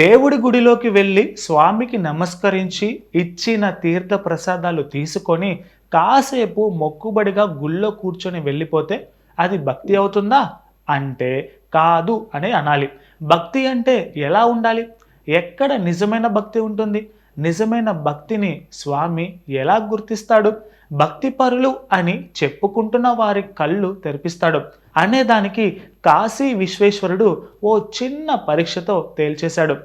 దేవుడి గుడిలోకి వెళ్ళి స్వామికి నమస్కరించి ఇచ్చిన తీర్థ ప్రసాదాలు తీసుకొని కాసేపు మొక్కుబడిగా గుళ్ళో కూర్చొని వెళ్ళిపోతే అది భక్తి అవుతుందా? అంటే కాదు అని అనాలి. భక్తి అంటే ఎలా ఉండాలి? ఎక్కడ నిజమైన భక్తి ఉంటుంది? నిజమైన భక్తిని స్వామి ఎలా గుర్తిస్తాడు? భక్తిపరులు అని చెప్పుకుంటున్న వారి కళ్ళు తెరిపిస్తాడు. అనేదానికి కాశీ విశ్వేశ్వరుడు ఓ చిన్న పరీక్షతో తేల్చేశాడు.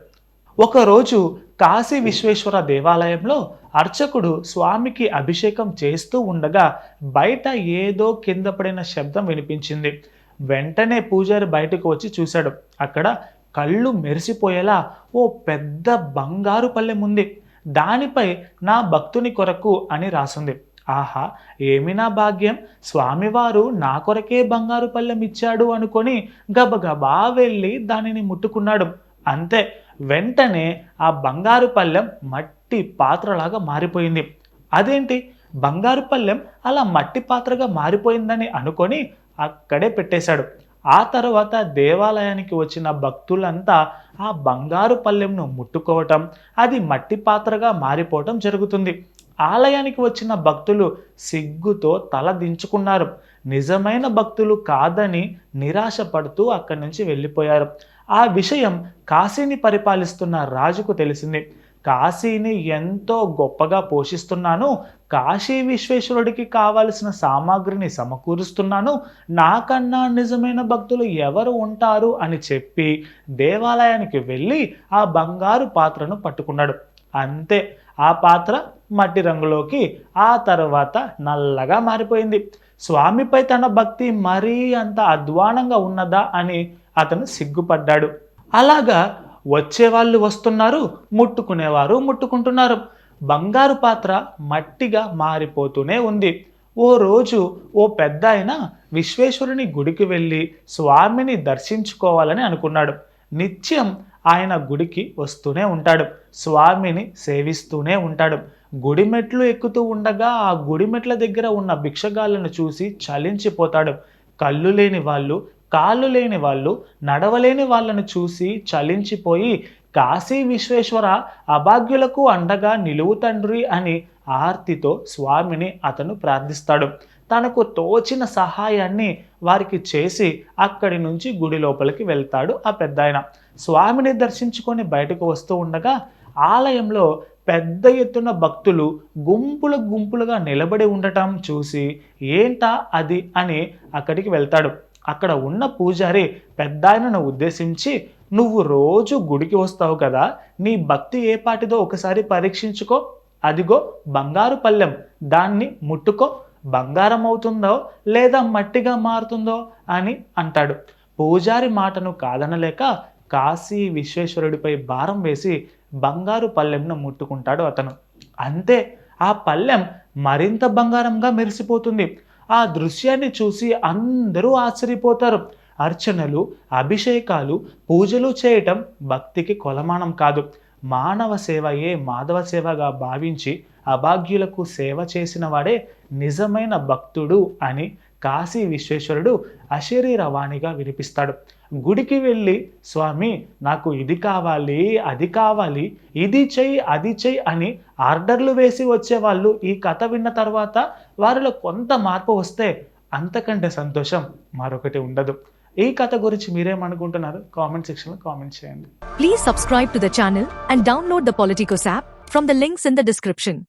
ఒకరోజు కాశీ విశ్వేశ్వర దేవాలయంలో అర్చకుడు స్వామికి అభిషేకం చేస్తూ ఉండగా బయట ఏదో కింద పడిన శబ్దం వినిపించింది. వెంటనే పూజారి బయటకు వచ్చి చూశాడు. అక్కడ కళ్ళు మెరిసిపోయేలా ఓ పెద్ద బంగారు పల్లెం ఉంది దానిపై నా భక్తుని కొరకు అని రాసింది. ఆహా ఏమి నా భాగ్యం? స్వామివారు నా కొరకే బంగారు పళ్ళెం ఇచ్చాడు అనుకొని గబగబా వెళ్ళి దానిని ముట్టుకున్నాడు. అంతే వెంటనే ఆ బంగారు పళ్ళెం మట్టి పాత్రలాగా మారిపోయింది. అదేంటి? బంగారు పళ్ళెం అలా మట్టి పాత్రగా మారిపోయిందని అనుకొని అక్కడే పెట్టేశాడు. ఆ తర్వాత దేవాలయానికి వచ్చిన భక్తులంతా ఆ బంగారు పళ్ళెంను ముట్టుకోవటం అది మట్టి పాత్రగా మారిపోవటం జరుగుతుంది. ఆలయానికి వచ్చిన భక్తులు సిగ్గుతో తల దించుకున్నారు. నిజమైన భక్తులు కాదని నిరాశపడుతూ అక్కడి నుంచి వెళ్ళిపోయారు. ఆ విషయం కాశీని పరిపాలిస్తున్న రాజుకు తెలిసింది. కాశీని ఎంతో గొప్పగా పోషిస్తున్నాను. కాశీ విశ్వేశ్వరుడికి కావలసిన సామాగ్రిని సమకూరుస్తున్నాను. నాకన్నా నిజమైన భక్తులు ఎవరు ఉంటారు అని చెప్పి దేవాలయానికి వెళ్ళి ఆ బంగారు పాత్రను పట్టుకున్నాడు. అంతే. ఆ పాత్ర మట్టి రంగులోకి ఆ తర్వాత నల్లగా మారిపోయింది. స్వామిపై తన భక్తి మరీ అంత అధ్వానంగా ఉన్నదా అని అతను సిగ్గుపడ్డాడు. అలాగా వచ్చేవాళ్ళు వస్తున్నారు ముట్టుకునేవారు ముట్టుకుంటున్నారు. బంగారు పాత్ర మట్టిగా మారిపోతూనే ఉంది. ఓ రోజు ఓ పెద్ద ఆయన విశ్వేశ్వరుని గుడికి వెళ్ళి స్వామిని దర్శించుకోవాలని అనుకున్నాడు. నిత్యం ఆయన గుడికి వస్తూనే ఉంటాడు. స్వామిని సేవిస్తూనే ఉంటాడు. గుడిమెట్లు ఎక్కుతూ ఉండగా ఆ గుడిమెట్ల దగ్గర ఉన్న భిక్షగాళ్ళను చూసి చలించిపోతాడు. కళ్ళు లేని వాళ్ళు కాళ్ళు లేని వాళ్ళు నడవలేని వాళ్ళను చూసి చలించిపోయి కాశీ విశ్వేశ్వర అభాగ్యులకు అండగా నిలువు తండ్రి అని ఆర్తితో స్వామిని అతను ప్రార్థిస్తాడు. తనకు తోచిన సహాయాన్ని వారికి చేసి అక్కడి నుంచి గుడి లోపలికి వెళ్తాడు ఆ పెద్దాయన. స్వామిని దర్శించుకొని బయటకు వస్తూ ఉండగా ఆలయంలో పెద్ద ఎత్తున భక్తులు గుంపులు గుంపులుగా నిలబడి ఉండటం చూసి ఏంటా అది? అని అక్కడికి వెళ్తాడు. అక్కడ ఉన్న పూజారి పెద్దాయనను ఉద్దేశించి నువ్వు రోజు గుడికి వస్తావు కదా నీ భక్తి ఏ పాటిదో ఒకసారి పరీక్షించుకో. అదిగో బంగారు పల్లెం దాన్ని ముట్టుకో. బంగారం అవుతుందో లేదా మట్టిగా మారుతుందో అని అంటాడు. పూజారి మాటను కాదనలేక కాశీ విశ్వేశ్వరుడిపై భారం వేసి బంగారు పల్లెంను ముట్టుకుంటాడు అతను. అంతే ఆ పల్లెం మరింత బంగారంగా మెరిసిపోతుంది. ఆ దృశ్యాన్ని చూసి అందరూ ఆశ్చర్యపోతారు. అర్చనలు అభిషేకాలు పూజలు చేయటం భక్తికి కొలమానం కాదు. మానవ సేవయే మాధవ సేవగా భావించి అభాగ్యులకు సేవ చేసిన వాడే నిజమైన భక్తుడు అని కాశీ విశ్వేశ్వరుడు అశరీరవాణిగా వినిపిస్తాడు. గుడికి వెళ్ళి స్వామి నాకు ఇది కావాలి అది కావాలి ఇది చెయ్యి అది చెయ్యి అని ఆర్డర్లు వేసి వచ్చేవాళ్ళు ఈ కథ విన్న తర్వాత వారిలో కొంత మార్పు వస్తే అంతకంటే సంతోషం మరొకటి ఉండదు. ఈ కథ గురించి మీరేమనుకుంటున్నారు? కామెంట్ సెక్షన్లో కామెంట్ చేయండి. Please subscribe to the channel and download the Politikos app from the links in the description